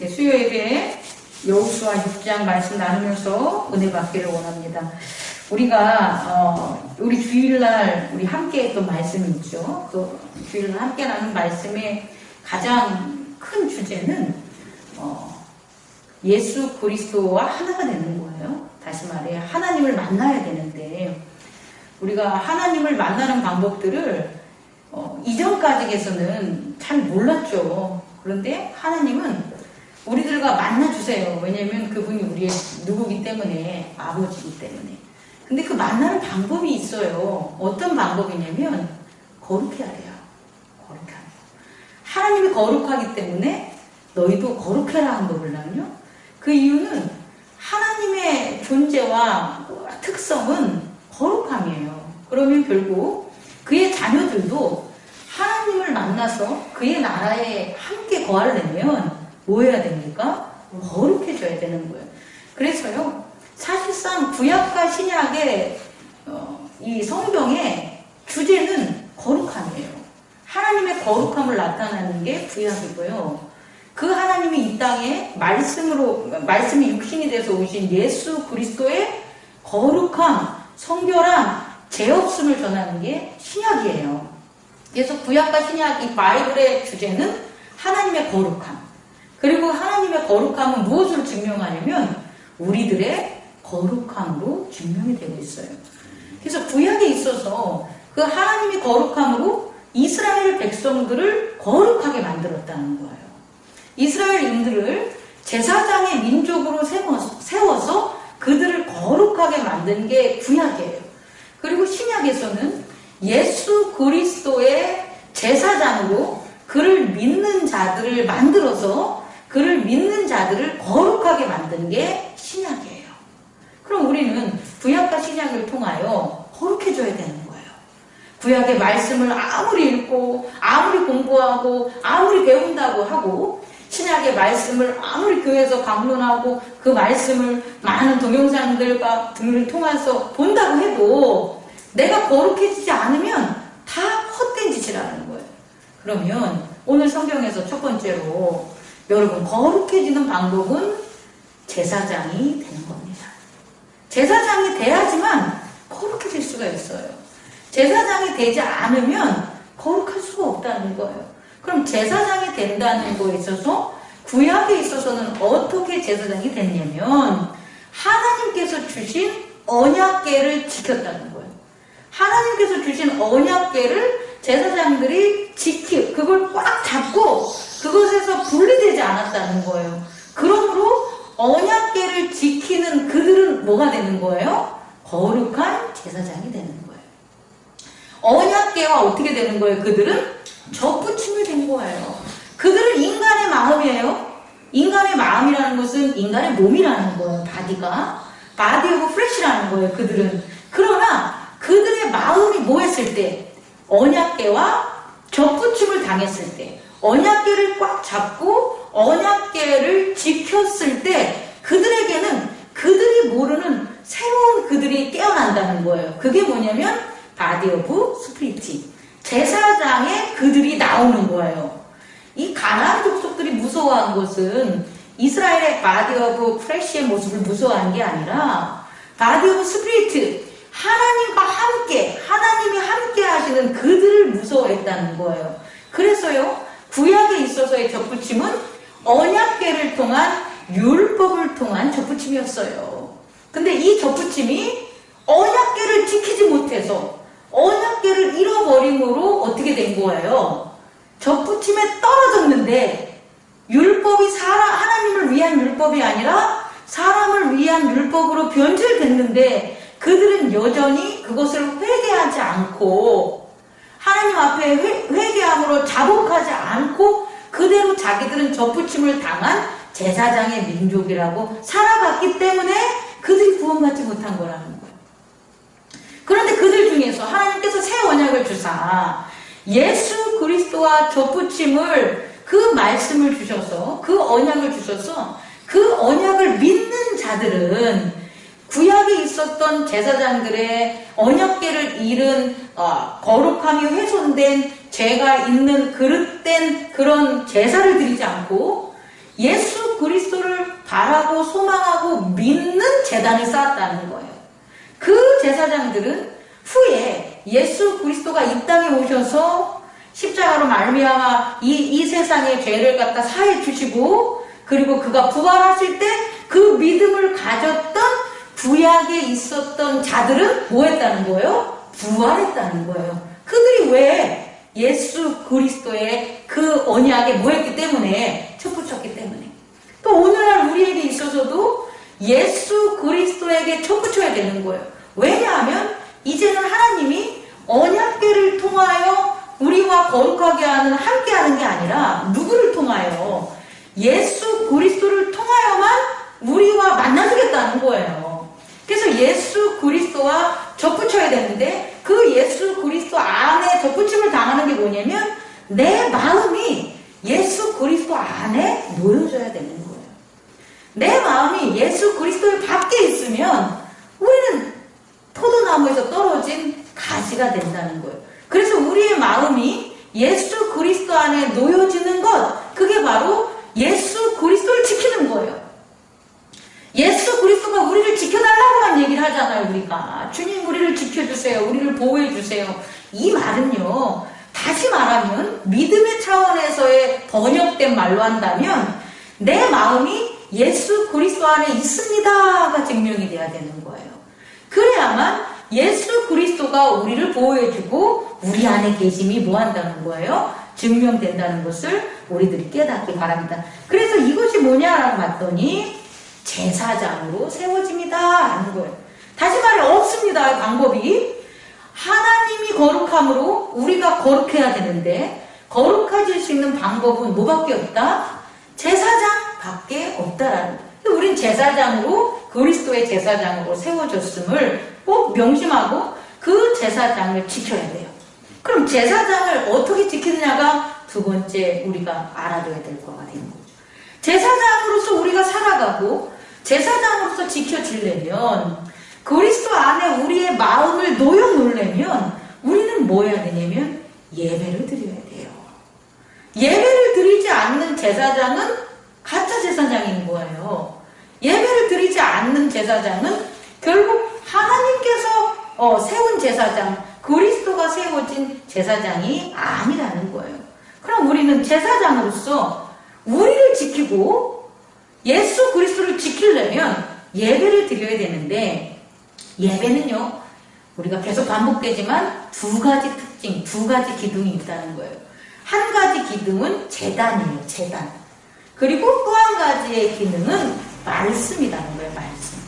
네, 수요 예배에 여호수아 6장 말씀 나누면서 은혜 받기를 원합니다. 우리가 어, 우리 주일날 우리 함께 했던 말씀이 있죠. 그 주일날 함께 나눈 말씀의 가장 큰 주제는 어, 예수 그리스도와 하나가 되는 거예요. 다시 말해 하나님을 만나야 되는데 우리가 하나님을 만나는 방법들을 어, 이전까지에서는 잘 몰랐죠. 그런데 하나님은 우리들과 만나주세요. 왜냐면 그분이 우리의 누구기 때문에, 아버지기 때문에. 근데 그 만나는 방법이 있어요. 어떤 방법이냐면, 거룩해야 돼요. 거룩해야 돼요. 하나님이 거룩하기 때문에 너희도 거룩해라 한 거를요. 그 이유는 하나님의 존재와 특성은 거룩함이에요. 그러면 결국 그의 자녀들도 하나님을 만나서 그의 나라에 함께 거하려면 뭐 해야 됩니까? 거룩해져야 되는 거예요. 그래서요, 사실상 구약과 신약의 어, 이 성경의 주제는 거룩함이에요. 하나님의 거룩함을 나타내는 게 구약이고요. 그 하나님이 이 땅에 말씀으로 말씀이 육신이 돼서 오신 예수 그리스도의 거룩함, 성결함, 죄 없음을 전하는 게 신약이에요. 그래서 구약과 신약 이 바이블의 주제는 하나님의 거룩함. 그리고 하나님의 거룩함은 무엇으로 증명하냐면 우리들의 거룩함으로 증명이 되고 있어요. 그래서 구약에 있어서 그 하나님의 거룩함으로 이스라엘 백성들을 거룩하게 만들었다는 거예요. 이스라엘인들을 제사장의 민족으로 세워서 그들을 거룩하게 만든 게 구약이에요. 그리고 신약에서는 예수 그리스도의 제사장으로 그를 믿는 자들을 만들어서 그를 믿는 자들을 거룩하게 만든 게 신약이에요. 그럼 우리는 구약과 신약을 통하여 거룩해져야 되는 거예요. 구약의 말씀을 아무리 읽고 아무리 공부하고 아무리 배운다고 하고 신약의 말씀을 아무리 교회에서 강론하고 그 말씀을 많은 동영상들과 등을 통해서 본다고 해도 내가 거룩해지지 않으면 다 헛된 짓이라는 거예요. 그러면 오늘 성경에서 첫 번째로 여러분 거룩해지는 방법은 제사장이 되는 겁니다. 제사장이 돼야지만 거룩해질 수가 있어요. 제사장이 되지 않으면 거룩할 수가 없다는 거예요. 그럼 제사장이 된다는 거에 있어서 구약에 있어서는 어떻게 제사장이 됐냐면 하나님께서 주신 언약계를 지켰다는 거예요. 하나님께서 주신 언약계를 제사장들이 지키 그걸 꽉 잡고 그것에서 분리되지 않았다는 거예요. 그러므로 언약계를 지키는 그들은 뭐가 되는 거예요? 거룩한 제사장이 되는 거예요. 언약계와 어떻게 되는 거예요? 그들은 접붙임이 된 거예요. 그들은 인간의 마음이에요. 인간의 마음이라는 것은 인간의 몸이라는 거예요. 바디가. 바디 오브 프레시라는 거예요. 그들은. 그러나 그들의 마음이 뭐 했을 때? 언약계와 접붙임을 당했을 때 언약계를 꽉 잡고 언약계를 지켰을 때 그들에게는 그들이 모르는 새로운 그들이 깨어난다는 거예요. 그게 뭐냐면 바디 오브 스프리티. 제사장에 그들이 나오는 거예요. 이 가나안 족속들이 무서워한 것은 이스라엘의 바디 오브 프레쉬의 모습을 무서워한 게 아니라 바디 오브 스피리트 하나님과 함께 하나님이 함께 하시는 그들을 무서워했다는 거예요. 그래서요 구약에 있어서의 접붙임은 언약계를 통한 율법을 통한 접붙임이었어요. 근데 이 접붙임이 언약계를 지키지 못해서 언약계를 잃어버림으로 어떻게 된 거예요? 접붙임에 떨어졌는데 율법이 사람 하나님을 위한 율법이 아니라 사람을 위한 율법으로 변질됐는데 그들은 여전히 그것을 회개하지 않고 하나님 앞에 회, 개함으로 자복하지 않고 그대로 자기들은 접붙임을 당한 제사장의 민족이라고 살아갔기 때문에 그들이 구원받지 못한 거라는 거예요. 그런데 그들 중에서 하나님께서 새 언약을 주사 예수 그리스도와 접붙임을 그 말씀을 주셔서 그 언약을 주셔서 그 언약을 믿는 자들은 구약에 있었던 제사장들의 언약계를 잃은 어, 거룩함이 훼손된 죄가 있는 그릇된 그런 제사를 드리지 않고 예수 그리스도를 바라고 소망하고 믿는 재단을 쌓았다는 거예요. 그 제사장들은 후에 예수 그리스도가 이 땅에 오셔서 십자가로 말미암아 이, 이 세상의 죄를 갖다 사해 주시고 그리고 그가 부활하실 때 그 믿음을 가졌던 구약에 있었던 자들은 뭐 했다는 거예요? 부활했다는 거예요. 그들이 왜 예수 그리스도의 그 언약에 뭐 했기 때문에 촛붙였기 때문에 또 오늘날 우리에게 있어서도 예수 그리스도에게 촛붙여야 되는 거예요. 왜냐하면 이제는 하나님이 언약계를 통하여 우리와 거룩하게 하는 함께 하는 게 아니라 누구를 통하여 예수 그리스도를 통하여만 우리와 만나주겠다는 거예요. 그래서 예수 그리스도와 접붙여야 되는데 그 예수 그리스도 안에 접붙임을 당하는 게 뭐냐면 내 마음이 예수 그리스도 안에 놓여져야 되는 거예요. 내 마음이 예수 그리스도의 밖에 있으면 우리는 포도나무에서 떨어진 가지가 된다는 거예요. 그래서 우리의 마음이 예수 그리스도 안에 놓여지는 것, 그게 바로 예수 그리스도를 지키는 거예요. 예수 그리스도가 우리를 지켜달라고만 얘기를 하잖아요, 우리가. 주님, 우리를 지켜주세요. 우리를 보호해주세요. 이 말은요, 다시 말하면, 믿음의 차원에서의 번역된 말로 한다면, 내 마음이 예수 그리스도 안에 있습니다가 증명이 돼야 되는 거예요. 그래야만 예수 그리스도가 우리를 보호해주고, 우리 안에 계심이 뭐 한다는 거예요? 증명된다는 것을 우리들이 깨닫기 바랍니다. 그래서 이것이 뭐냐라고 봤더니, 제사장으로 세워집니다. 하는 거예요. 다시 말해 없습니다. 방법이. 하나님이 거룩함으로 우리가 거룩해야 되는데 거룩해질 수 있는 방법은 뭐밖에 없다? 제사장 밖에 없다라는 거예요. 우린 제사장으로 그리스도의 제사장으로 세워졌음을 꼭 명심하고 그 제사장을 지켜야 돼요. 그럼 제사장을 어떻게 지키느냐가 두 번째 우리가 알아둬야 될 거가 되는 거죠. 제사장으로서 우리가 살아가고 제사장으로서 지켜지려면 그리스도 안에 우리의 마음을 놓여 놓으려면 우리는 뭐 해야 되냐면 예배를 드려야 돼요. 예배를 드리지 않는 제사장은 가짜 제사장인 거예요. 예배를 드리지 않는 제사장은 결국 하나님께서 어, 세운 제사장, 그리스도가 세워진 제사장이 아니라는 거예요. 그럼 우리는 제사장으로서 우리를 지키고 예수 그리스도를 지키려면 예배를 드려야 되는데 예배는요 우리가 계속 반복되지만 두 가지 특징, 두 가지 기둥이 있다는 거예요. 한 가지 기둥은 재단이에요, 재단. 그리고 또 한 가지의 기능은 말씀이라는 거예요, 말씀.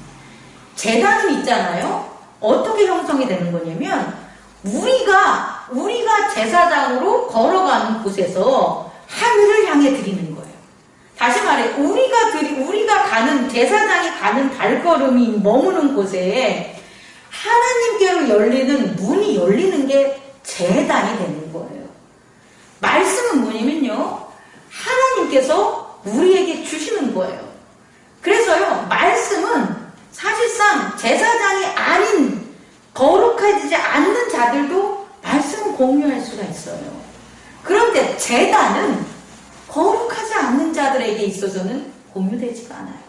재단은 있잖아요. 어떻게 형성이 되는 거냐면 우리가 우리가 제사장으로 걸어가는 곳에서 하늘을 향해 드리는 거예요. 다시 말해 우리가 드리 우리가 가는 제사장이 가는 발걸음이 머무는 곳에 하나님께로 열리는 문이 열리는 게 재단이 되는 거예요. 말씀은 뭐냐면요. 하나님께서 우리에게 주시는 거예요. 그래서요. 말씀은 사실상 제사장이 아닌 거룩해지지 않는 자들도 말씀을 공유할 수가 있어요. 그런데 재단은 자들에게 있어서는 공유되지가 않아요.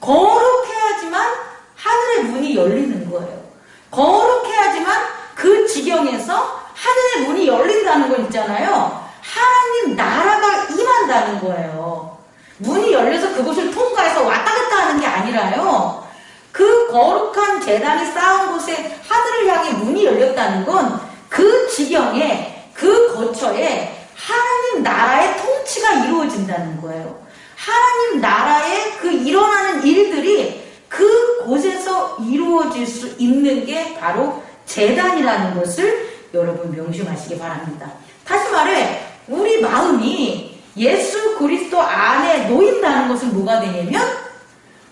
거룩해야지만 하늘의 문이 열리는 거예요. 거룩해야지만 그 지경에서 하늘의 문이 열린다는 거 있잖아요. 하나님 나라가 임한다는 거예요. 문이 열려서 그곳을 통과해서 왔다 갔다 하는 게 아니라요. 그 거룩한 재단이 쌓은 곳에 하늘을 향해 문이 열렸다는 건 그 지경에 그 거처에 하나님 나라의 통치가 이루어진다는 거예요. 하나님 나라의 그 일어나는 일들이 그 곳에서 이루어질 수 있는 게 바로 재단이라는 것을 여러분 명심하시기 바랍니다. 다시 말해, 우리 마음이 예수 그리스도 안에 놓인다는 것은 뭐가 되냐면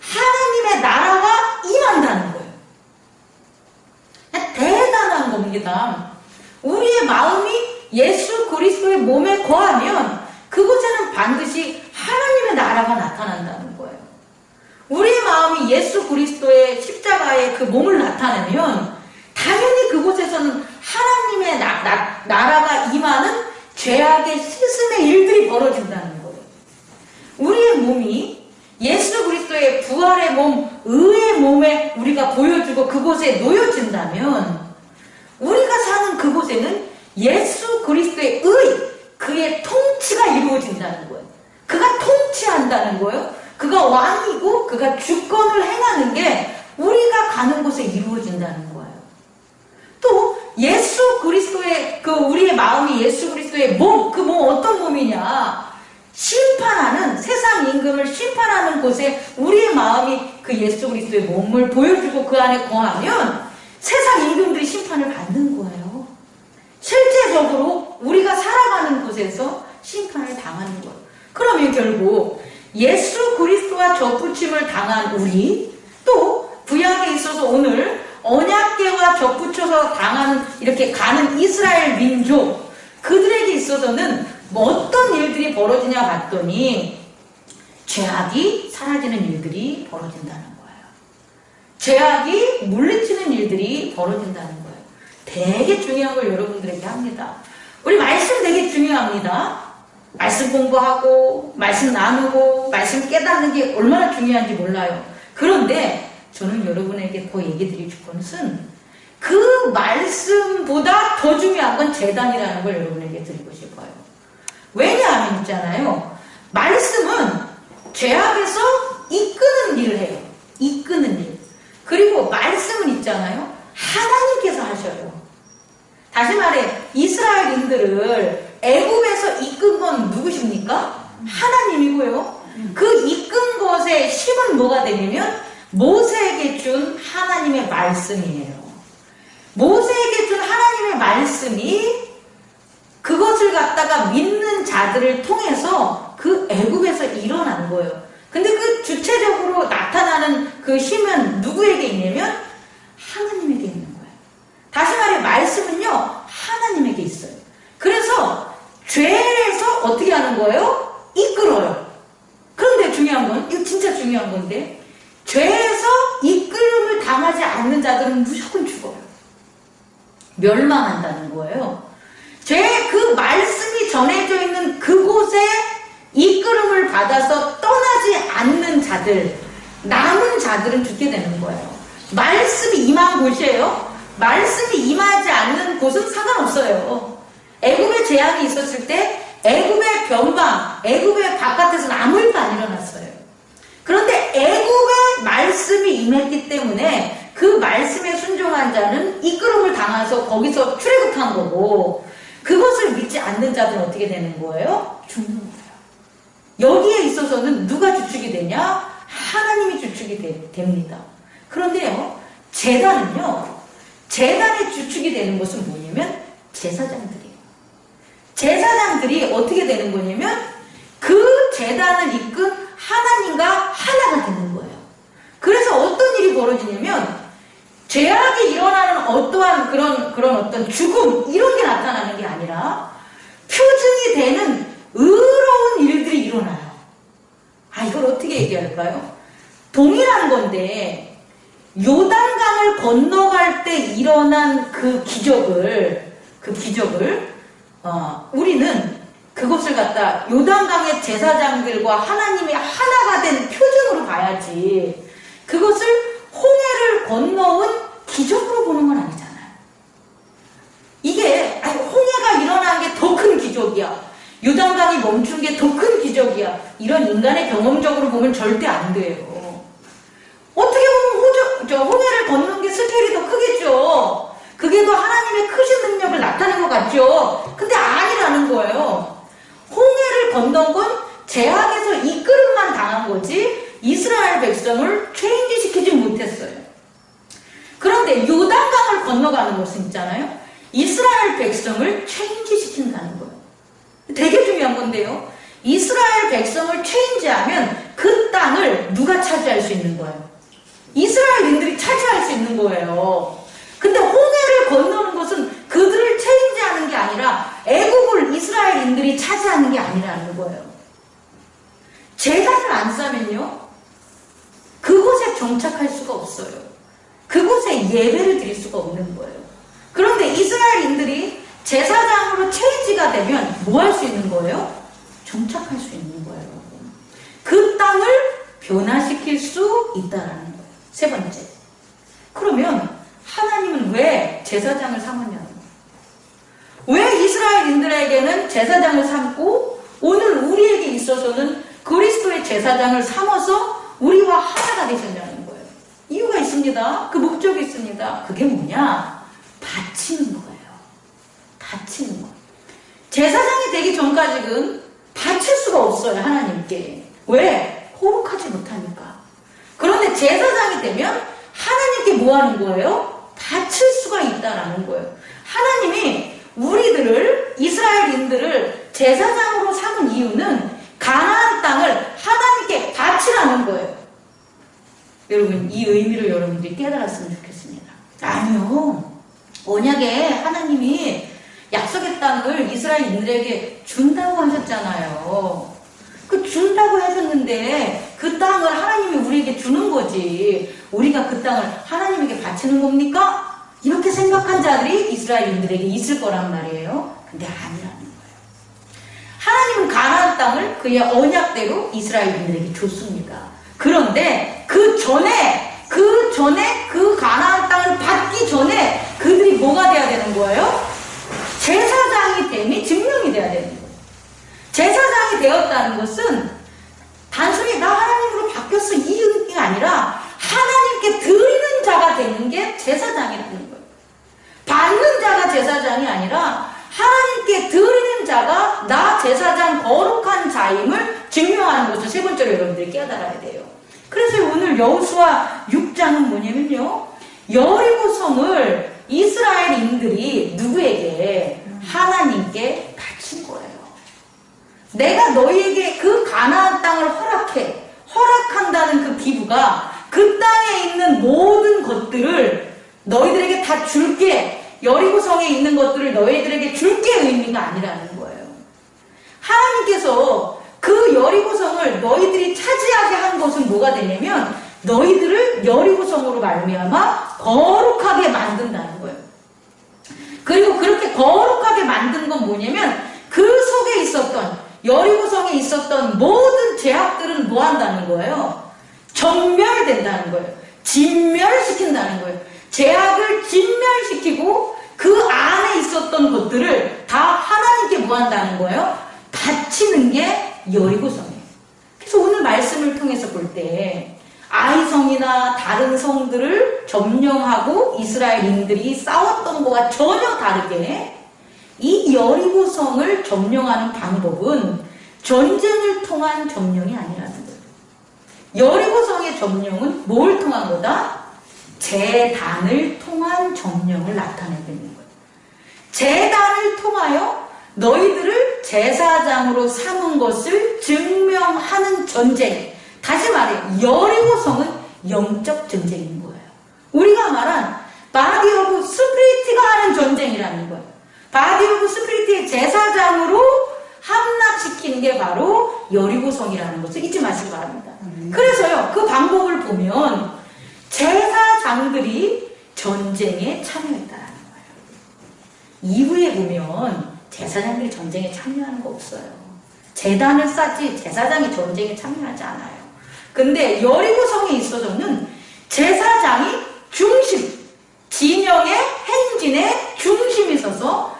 하나님의 나라가 임한다는 거예요. 대단한 겁니다. 우리의 마음이 예수 그리스도의 몸에 거하면 그곳에는 반드시 하나님의 나라가 나타난다는 거예요. 우리의 마음이 예수 그리스도의 십자가의 그 몸을 나타내면 당연히 그곳에서는 하나님의 나, 나, 나라가 임하는 죄악의 씻음의 일들이 벌어진다는 거예요. 우리의 몸이 예수 그리스도의 부활의 몸, 의의 몸에 우리가 보여주고 그곳에 놓여진다면 우리가 사는 그곳에는 예수 그리스도의 의, 그의 통치가 이루어진다는 거예요. 통치한다는 거예요. 그가 왕이고 그가 주권을 행하는 게 우리가 가는 곳에 이루어진다는 거예요. 또 예수 그리스도의 그 우리의 마음이 예수 그리스도의 몸, 그 몸 어떤 몸이냐? 심판하는 세상 임금을 심판하는 곳에 우리의 마음이 그 예수 그리스도의 몸을 보여주고 그 안에 거하면 세상 임금들이 심판을 받는 거예요. 실제적으로 우리가 살아가는 곳에서 심판을 당하는 거예요. 그러면 결국 예수 그리스도와 접붙임을 당한 우리 또 구약에 있어서 오늘 언약계와 접붙여서 당하는 이렇게 가는 이스라엘 민족 그들에게 있어서는 뭐 어떤 일들이 벌어지냐 봤더니 죄악이 사라지는 일들이 벌어진다는 거예요. 죄악이 물리치는 일들이 벌어진다는 거예요. 되게 중요한 걸 여러분들에게 합니다. 우리 말씀 되게 중요합니다. 말씀 공부하고, 말씀 나누고, 말씀 깨닫는 게 얼마나 중요한지 몰라요. 그런데 저는 여러분에게 더 얘기 싶은 것은 그 말씀보다 더 중요한 건 재단이라는 걸 여러분에게 드리고 싶어요. 왜냐하면 있잖아요. 말씀은 죄악에서 이끄는 일을 해요. 이끄는 일. 그리고 말씀은 있잖아요. 하나님께서 하셔요. 다시 말해 이스라엘인들을 애굽에서 이끈 건 누구십니까? 하나님이고요. 그 이끈 것의 힘은 뭐가 되냐면 모세에게 준 하나님의 말씀이에요. 모세에게 준 하나님의 말씀이 그것을 갖다가 믿는 자들을 통해서 그 애굽에서 일어난 거예요. 근데 그 주체적으로 나타나는 그 힘은 누구에게 있냐면 하나님에게 있는 거예요. 다시 말해 말씀은요 하나님에게 있어요. 그래서 죄에서 어떻게 하는 거예요? 이끌어요. 그런데 중요한 건 이거 진짜 중요한 건데 죄에서 이끌음을 당하지 않는 자들은 무조건 죽어요. 멸망한다는 거예요. 죄의 그 말씀이 전해져 있는 그곳에 이끌음을 받아서 떠나지 않는 자들, 남은 자들은 죽게 되는 거예요. 말씀이 임한 곳이에요. 말씀이 임하지 않는 곳은 상관없어요. 애굽의 재앙이 있었을 때 애굽의 변방, 애굽의 바깥에서는 아무 일도 안 일어났어요. 그런데 애굽의 말씀이 임했기 때문에 그 말씀에 순종한 자는 이끌음을 당해서 거기서 출애굽한 거고 그것을 믿지 않는 자들은 어떻게 되는 거예요? 죽는 거예요. 여기에 있어서는 누가 주축이 되냐? 하나님이 주축이 되, 됩니다. 그런데요, 재단은요, 재단의 주축이 되는 것은 뭐냐면 제사장들이에요. 제사장들이 어떻게 되는 거냐면 그 재단을 이끈 하나님과 하나가 되는 거예요. 그래서 어떤 일이 벌어지냐면 죄악이 일어나는 어떠한 그런 그런 어떤 죽음 이런 게 나타나는 게 아니라 표징이 되는 의로운 일들이 일어나요. 아 이걸 어떻게 얘기할까요? 동일한 건데 요단강을 건너갈 때 일어난 그 기적을 그 기적을 어, 우리는 그것을 갖다 요단강의 제사장들과 하나님이 하나가 된 표징으로 봐야지 그것을 홍해를 건너온 기적으로 보는 건 아니잖아요. 이게 아니, 홍해가 일어난 게 더 큰 기적이야. 요단강이 멈춘 게 더 큰 기적이야. 이런 인간의 경험적으로 보면 절대 안 돼요. 어떻게 보면 호저, 저 홍해를 걷는 게 스케일이 더 크겠죠. 그게 더 하나님의 크신 능력을 나타낸 것 같죠. 근데 아니라는 거예요. 홍해를 건넌 건 제약에서 이끌음만 당한 거지 이스라엘 백성을 체인지 시키지 못했어요. 그런데 요단강을 건너가는 것은 있잖아요. 이스라엘 백성을 체인지 시킨다는 거예요. 되게 중요한 건데요. 이스라엘 백성을 체인지하면 그 땅을 누가 차지할 수 있는 거예요? 이스라엘인들이 차지할 수 있는 거예요. 근데 홍해를 건너는 것은 그들을 체인지하는 게 아니라 애국을 이스라엘인들이 차지하는 게 아니라는 거예요. 재단을 안 싸면요. 그곳에 정착할 수가 없어요. 그곳에 예배를 드릴 수가 없는 거예요. 그런데 이스라엘인들이 제사장으로 체인지가 되면 뭐 할 수 있는 거예요? 정착할 수 있는 거예요. 그 땅을 변화시킬 수 있다라는 거예요. 세 번째. 그러면 하나님은 왜 제사장을 삼았냐는. 왜 이스라엘인들에게는 제사장을 삼고 오늘 우리에게 있어서는 그리스도의 제사장을 삼아서 우리와 하나가 되셨냐는 거예요. 이유가 있습니다. 그 목적이 있습니다. 그게 뭐냐? 바치는 거예요. 바치는 거. 제사장이 되기 전까지는 바칠 수가 없어요, 하나님께. 왜? 호흡하지 못하니까. 그런데 제사장이 되면 하나님께 뭐 하는 거예요? 바칠 수가 있다라는 거예요. 하나님이 우리들을, 이스라엘인들을 제사장으로 삼은 이유는 가나안 땅을 하나님께 바치라는 거예요. 여러분, 이 의미를 여러분들이 깨달았으면 좋겠습니다. 아니요. 언약에 하나님이 약속의 땅을 이스라엘인들에게 준다고 하셨잖아요. 그 준다고 하셨는데 그 땅을 하나님이 우리에게 주는 거지. 우리가 그 땅을 하나님에게 바치는 겁니까? 이렇게 생각한 자들이 이스라엘인들에게 있을 거란 말이에요. 근데 아니라는 거예요. 하나님은 가나안 땅을 그의 언약대로 이스라엘인들에게 줬습니다. 그런데 그 전에 그 전에 그 가나안 땅을 받기 전에 그들이 뭐가 돼야 되는 거예요? 제사장이 됨이 증명이 돼야 되는 거예요. 제사장이 되었다는 것은 단순히 나 하나님으로 바뀌었어 이 의미가 아니라 하나님께 드리는 자가 되는 게 제사장이라는 거예요. 받는 자가 제사장이 아니라 하나님께 드리는 자가 나 제사장 거룩한 자임을 증명하는 것을 세 번째로 여러분들이 깨달아야 돼요. 그래서 오늘 여호수아 6장은 뭐냐면요. 여리고 성을 이스라엘인들이 누구에게 하나님께. 내가 너희에게 그 가나안 땅을 허락해 허락한다는 그 기부가 그 땅에 있는 모든 것들을 너희들에게 다 줄게 여리고성에 있는 것들을 너희들에게 줄게 의미가 아니라는 거예요. 하나님께서 그 여리고성을 너희들이 차지하게 한 것은 뭐가 되냐면 너희들을 여리고성으로 말미암아 거룩하게 만든다는 거예요. 그리고 그렇게 거룩하게 만든 건 뭐냐면 그 속에 있었던 여리고성에 있었던 모든 죄악들은 뭐 한다는 거예요? 전멸된다는 거예요. 진멸시킨다는 거예요. 죄악을 진멸시키고 그 안에 있었던 것들을 다 하나님께 뭐 한다는 거예요? 바치는 게 여리고성이에요. 그래서 오늘 말씀을 통해서 볼 때 아이성이나 다른 성들을 점령하고 이스라엘인들이 싸웠던 것과 전혀 다르게 이 여리고성을 점령하는 방법은 전쟁을 통한 점령이 아니라는 거예요. 여리고성의 점령은 뭘 통한 거다? 재단을 통한 점령을 나타내는 거예요. 재단을 통하여 너희들을 제사장으로 삼은 것을 증명하는 전쟁. 다시 말해, 여리고성은 영적 전쟁인 거예요. 우리가 말한 바디 오브 스프리트가 하는 전쟁이라는 거예요. 바디 오브 스프리트의 제사장으로 함락시키는 게 바로 여리고성이라는 것을 잊지 마시기 바랍니다. 그래서요, 그 방법을 보면 제사장들이 전쟁에 참여했다는 거예요. 이후에 보면 제사장들이 전쟁에 참여하는 거 없어요. 재단을 쌓지 제사장이 전쟁에 참여하지 않아요. 근데 여리고성에 있어서는 제사장이 중심, 진영의 행진의 중심에 서서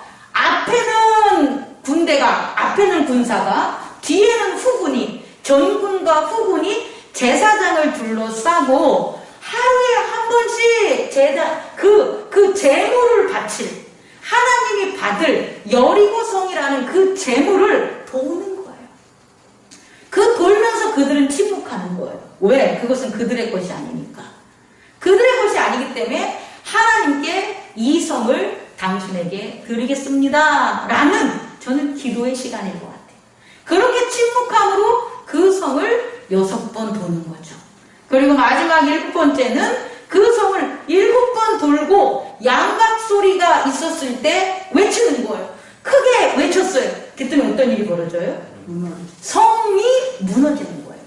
군대가, 앞에는 군사가, 뒤에는 후군이, 전군과 후군이 제사장을 둘러싸고 하루에 한 번씩 제사, 그, 그 재물을 바칠, 하나님이 받을 여리고성이라는 그 재물을 도우는 거예요. 그 돌면서 그들은 침묵하는 거예요. 왜? 그것은 그들의 것이 아니니까. 그들의 것이 아니기 때문에 하나님께 이 성을 당신에게 드리겠습니다. 라는 저는 기도의 시간일 것 같아요. 그렇게 침묵함으로 그 성을 여섯 번 도는 거죠. 그리고 마지막 일곱 번째는 그 성을 일곱 번 돌고 양각 소리가 있었을 때 외치는 거예요. 크게 외쳤어요. 그랬더니 어떤 일이 벌어져요? 성이 무너지는 거예요.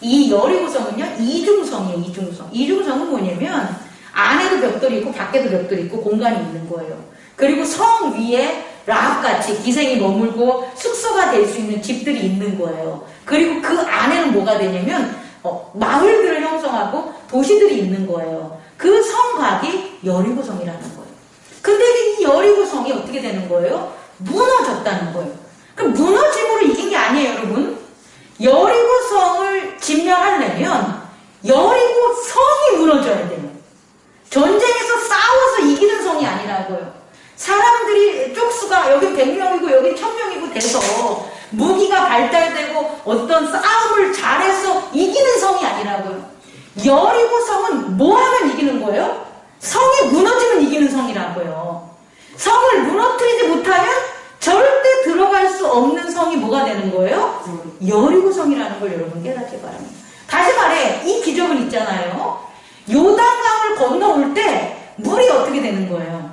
이 여리고성은요, 이중성이에요, 이중성. 이중성은 뭐냐면, 안에도 벽돌이 있고, 밖에도 벽돌이 있고, 공간이 있는 거예요. 그리고 성 위에 라합같이 기생이 머물고 숙소가 될 수 있는 집들이 있는 거예요. 그리고 그 안에는 뭐가 되냐면, 어, 마을들을 형성하고 도시들이 있는 거예요. 그 성곽이 여리고성이라는 거예요. 근데 이 여리고성이 어떻게 되는 거예요? 무너졌다는 거예요. 그럼 무너짐으로 이긴 게 아니에요, 여러분. 여리고성을 점령하려면 여리고성이 무너져야 돼요. 전쟁에서 싸워서 이기는 성이 아니라고요. 사람들이 쪽수가 여기 100명이고 여기 1000명이고 돼서 무기가 발달되고 어떤 싸움을 잘해서 이기는 성이 아니라고요. 여리고 성은 뭐 하면 이기는 거예요? 성이 무너지면 이기는 성이라고요. 성을 무너뜨리지 못하면 절대 들어갈 수 없는 성이 뭐가 되는 거예요? 여리고 성이라는 걸 여러분 깨닫기 바랍니다. 다시 말해, 이 기적은 있잖아요. 요단강을 건너올 때 물이 어떻게 되는 거예요?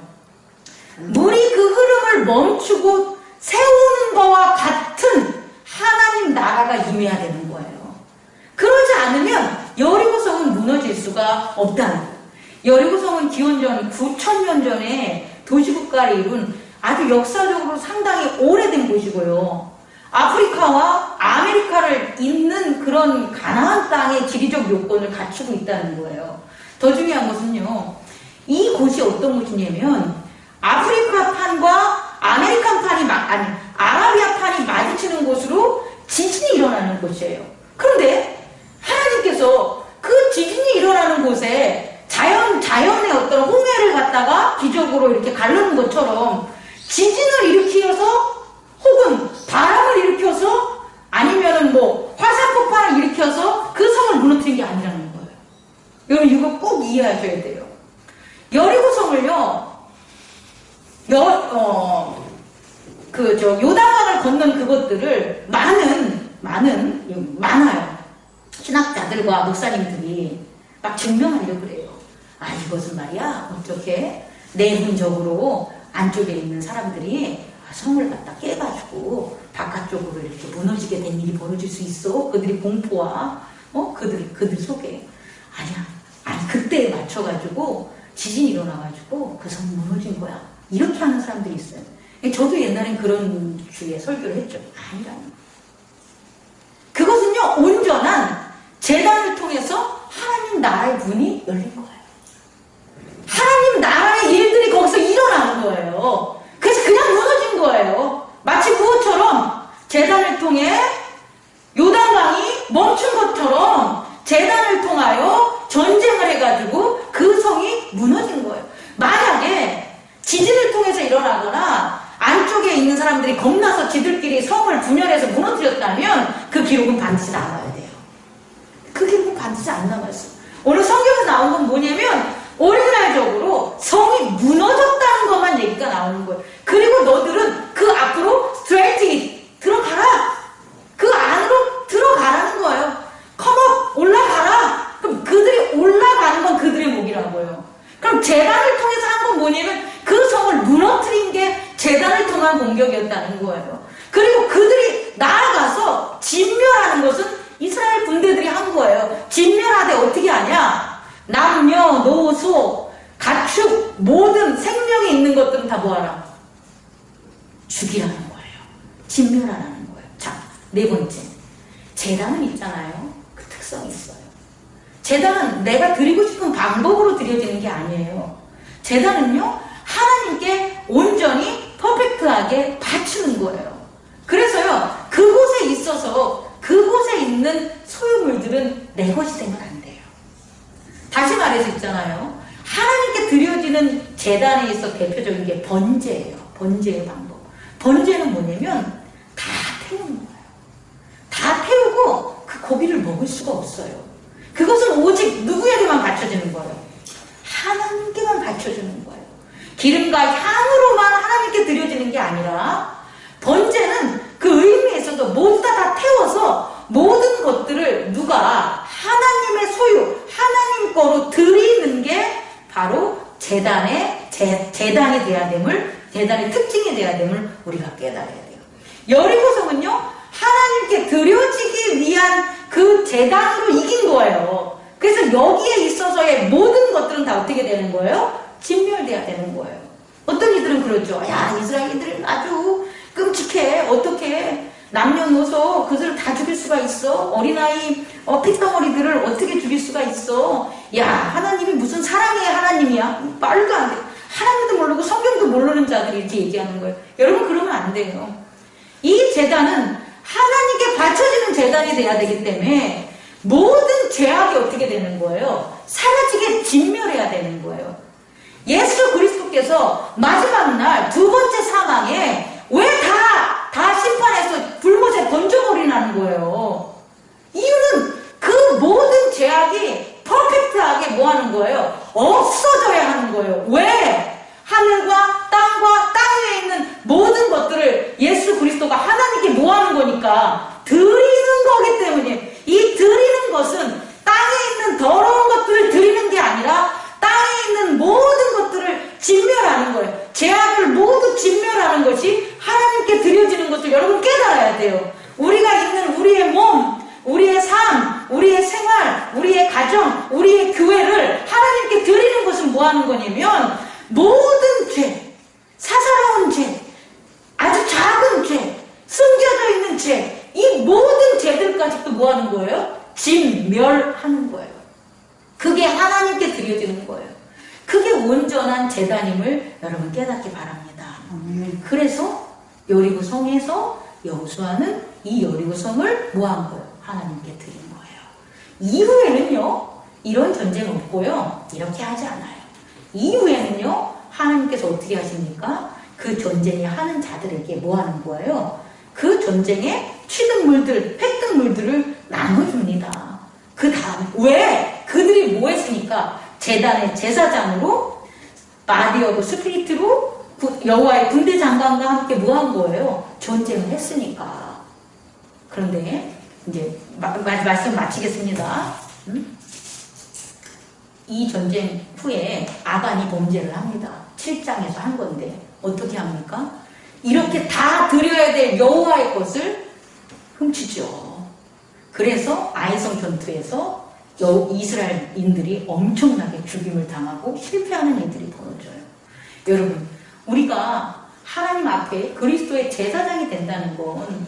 물이 그 흐름을 멈추고 세우는 거와 같은 하나님 나라가 임해야 되는 거예요. 그러지 않으면 여리고성은 무너질 수가 없다는 거예요. 여리고성은 기원전 9천년 전에 도시국가를 이룬 아주 역사적으로 상당히 오래된 곳이고요. 아프리카와 아메리카를 잇는 그런 가나안 땅의 지리적 요건을 갖추고 있다는 거예요. 더 중요한 것은요. 이 곳이 어떤 곳이냐면 아프리카 판과 아메리칸 판이 막 아니 아라비아 판이 마주치는 곳으로 지진이 일어나는 곳이에요. 그런데 하나님께서 그 지진이 일어나는 곳에 자연 자연의 어떤 홍해를 갖다가 기적으로 이렇게 가르는 것처럼 지진을 일으켜서 혹은 바람을 일으켜서 아니면은 뭐 화산 폭발을 일으켜서 그 성을 무너뜨린 게 아니라는 거예요. 여러분 이거 꼭 이해하셔야 돼요. 여리고 성을요. 여, 어, 그, 저, 요단강을 건넌 그것들을 많은, 많은, 많아요. 신학자들과 목사님들이 막 증명하려고 그래요. 아, 이것은 말이야, 어떻게 내분적으로 안쪽에 있는 사람들이 성을 갖다 깨가지고 바깥쪽으로 이렇게 무너지게 된 일이 벌어질 수 있어. 그들이 공포와, 어, 그들, 그들 속에. 아니야. 아니, 그때에 맞춰가지고 지진이 일어나가지고 그 성 무너진 거야. 이렇게 하는 사람들이 있어요. 저도 옛날엔 그런 주에 설교를 했죠. 아니라는. 그것은요, 온전한 재단을 통해서 하나님 나라의 문이 열린 거예요. 하나님 나라의 일들이 거기서 일어나는 거예요. 그래서 그냥 무너진 거예요. 마치 그것처럼 재단을 통해 요단강이 멈춘 것처럼 재단을 통하여 전쟁을 해가지고 그 성이 무너진 거예요. 만약에 지진을 통해서 일어나거나 안쪽에 있는 사람들이 겁나서 지들끼리 성을 분열해서 무너뜨렸다면 그 기록은 반드시 나와야 돼요. 그 기록은 반드시 안 남았어. 오늘 성경에서 나온 건 뭐냐면 오리지널적으로 성이 무너졌다는 것만 얘기가 나오는 거예요. 그리고 너들은 그 앞으로 스트레이트 들어가라. 그 안으로 들어가라는 거예요. 컴업 올라가라. 그럼 그들이 올라가는 건 그들의 목이라고요. 그럼 재단을 통해서 한 건 뭐냐면 그 성을 무너뜨린 게 재단을 통한 공격이었다는 거예요. 그리고 그들이 나아가서 진멸하는 것은 이스라엘 군대들이 한 거예요. 진멸하되 어떻게 하냐? 남녀, 노소, 가축, 모든 생명이 있는 것들은 다 뭐하라? 죽이라는 거예요. 진멸하라는 거예요. 자, 네 번째. 재단은 있잖아요. 그 특성이 있어요. 재단은 내가 드리고 싶은 방법으로 드려지는 게 아니에요. 재단은요, 하나님께 온전히 퍼펙트하게 바치는 거예요. 그래서요, 그곳에 있어서 그곳에 있는 소유물들은 내 것이 되면 안 돼요. 다시 말해서 있잖아요. 하나님께 드려지는 재단에 있어 대표적인 게 번제예요. 번제의 방법. 번제는 뭐냐면 다 태우는 거예요. 다 태우고 그 고기를 먹을 수가 없어요. 그것은 오직 누구에게만 바쳐지는 거예요? 하나님께만 바쳐주는 거예요. 기름과 향으로만 하나님께 드려지는 게 아니라 번제는 그 의미에 있어서 모두 다, 다 태워서 모든 것들을 누가 하나님의 소유, 하나님 거로 드리는 게 바로 재단의 재, 재단이 돼야 됨을 재단의 특징이 돼야 됨을 우리가 깨달아야 돼요. 여리고성은요 하나님께 드려지기 위한 그 재단으로 이긴 거예요. 그래서 여기에 있어서의 모든 것들은 다 어떻게 되는 거예요? 진멸돼야 되는 거예요. 어떤 이들은 그러죠. 야, 이스라엘인들은 아주 끔찍해. 어떻게 남녀노소 그들을 다 죽일 수가 있어? 어린아이 어, 핏덩어리들을 어떻게 죽일 수가 있어? 야 하나님이 무슨 사랑의 하나님이야? 말도 안 돼. 하나님도 모르고 성경도 모르는 자들이 이렇게 얘기하는 거예요. 여러분 그러면 안 돼요. 이 재단은 하나님께 바쳐지는 재단이 돼야 되기 때문에 모든 죄악이 어떻게 되는 거예요? 사라지게 진멸해야 되는 거예요. 예수 그리스도께서 마지막 날 두 번째 사망에 왜 다, 다 심판해서 불못에 던져버리라는 거예요. 이유는 그 모든 죄악이 퍼펙트하게 뭐 하는 거예요? 없어져야 하는 거예요. 왜? 하늘과 땅과 땅 위에 있는 모든 것들을 예수 그리스도가 하나님께 뭐 하는 거니까 드리는 거기 때문에 이 드리는 것은 땅에 있는 더러운 것들을 드리는 게 아니라 땅에 있는 모든 것들을 진멸하는 거예요. 죄악을 모두 진멸하는 것이 하나님께 드려지는 것을 여러분 깨달아야 돼요. 우리가 있는 우리의 몸, 우리의 삶, 우리의 생활, 우리의 가정, 우리의 교회를 하나님께 드리는 것은 뭐 하는 거냐면 모든 죄, 사사로운 죄, 아주 작은 죄, 숨겨져 있는 죄, 이 모든 죄들까지 또 뭐 하는 거예요? 진멸하는 거예요. 그게 하나님께 드려지는 거예요. 그게 온전한 재단임을 여러분 깨닫기 바랍니다. 그래서 여리고 여호수아는 이 여리고 성을 뭐한 거예요? 하나님께 드린 거예요. 이후에는요 이런 전쟁 없고요 이렇게 하지 않아요. 이후에는요 하나님께서 어떻게 하십니까? 그 전쟁에 하는 자들에게 뭐 하는 거예요? 그 전쟁에 취득물들, 획득물들을 나눠줍니다. 그 다음 왜 그들이 뭐 했으니까 재단의 제사장으로 바디 오브 스피리트로 구- 여호와의 군대 장관과 함께 뭐 한 거예요? 전쟁을 했으니까. 그런데 이제 마- 마- 말씀 마치겠습니다. 음? 이 전쟁 후에 아간이 범죄를 합니다. 7장에서 한 건데 어떻게 합니까? 이렇게 다 드려야 될 여호와의 것을 훔치죠. 그래서 아이성 전투에서 여- 이스라엘인들이 엄청나게 죽임을 당하고 실패하는 일들이 벌어져요. 여러분, 우리가 하나님 앞에 그리스도의 제사장이 된다는 건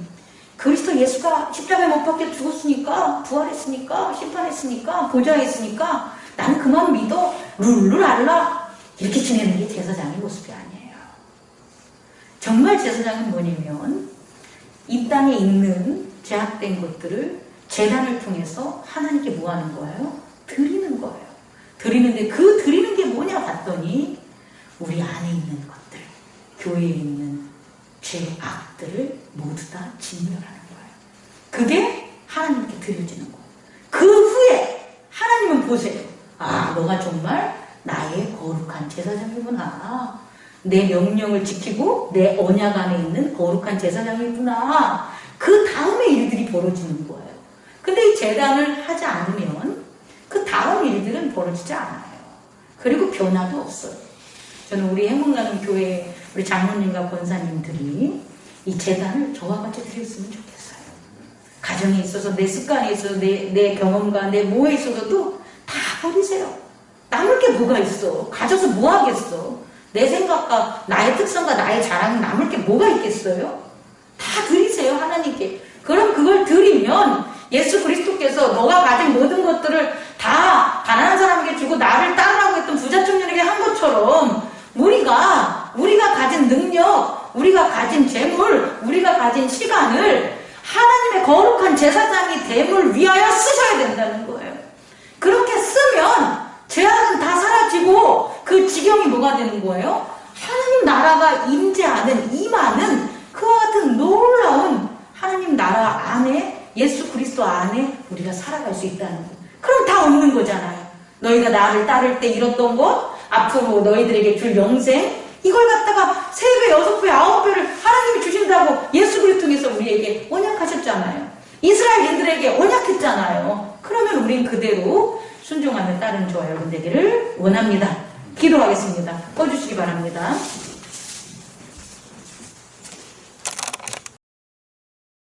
그리스도 예수가 십자가에 못 박혀 죽었으니까 부활했으니까 심판했으니까 보좌했으니까 나는 그만 믿어 룰루랄라 이렇게 지내는 게 제사장의 모습이 아니에요. 정말 제사장은 뭐냐면 이 땅에 있는 제약된 것들을 재단을 통해서 하나님께 뭐 하는 거예요? 드리는 거예요. 드리는데 그 드리는 게 뭐냐 봤더니 우리 안에 있는 것들, 교회에 있는 죄악들을 모두 다 진멸하는 거예요. 그게 하나님께 드려지는 거예요. 그 후에 하나님은 보세요. 아, 너가 정말 나의 거룩한 제사장이구나. 내 명령을 지키고 내 언약 안에 있는 거룩한 제사장이구나. 그 다음에 일들이 벌어지는 거예요. 근데 이 재단을 하지 않으면 그 다음 일들은 벌어지지 않아요. 그리고 변화도 없어요. 저는 우리 행복나눔 교회 우리 장로님과 권사님들이 이 재단을 저와 같이 드렸으면 좋겠어요. 가정에 있어서 내 습관에 있어서 내, 내 경험과 내 뭐에 있어서도 다 버리세요. 남을 게 뭐가 있어? 가져서 뭐 하겠어? 내 생각과 나의 특성과 나의 자랑이 남을 게 뭐가 있겠어요? 다 드리세요 하나님께. 그럼 그걸 드리면 예수 그리스도께서 너가 가진 모든 것들을 다 가난한 사람에게 주고 나를 따르라고 했던 부자 청년에게 한 것처럼 우리가 우리가 가진 능력, 우리가 가진 재물, 우리가 가진 시간을 하나님의 거룩한 제사장이 됨을 위하여 쓰셔야 된다는 거예요. 그렇게 쓰면 죄악은 다 사라지고 그 지경이 뭐가 되는 거예요? 하나님 나라가 임재하는 임하는 그와 같은 놀라운 하나님 나라 안에 예수 그리스도 안에 우리가 살아갈 수 있다는 거. 그럼 다 없는 거잖아요. 너희가 나를 따를 때 잃었던 것, 앞으로 너희들에게 줄 영생, 이걸 갖다가 세 배, 여섯 배, 아홉 배를 하나님이 주신다고 예수 그리스도 통해서 우리에게 언약하셨잖아요. 이스라엘인들에게 언약했잖아요. 그러면 우린 그대로 순종하며 따른 저와 여러분 되기를 원합니다.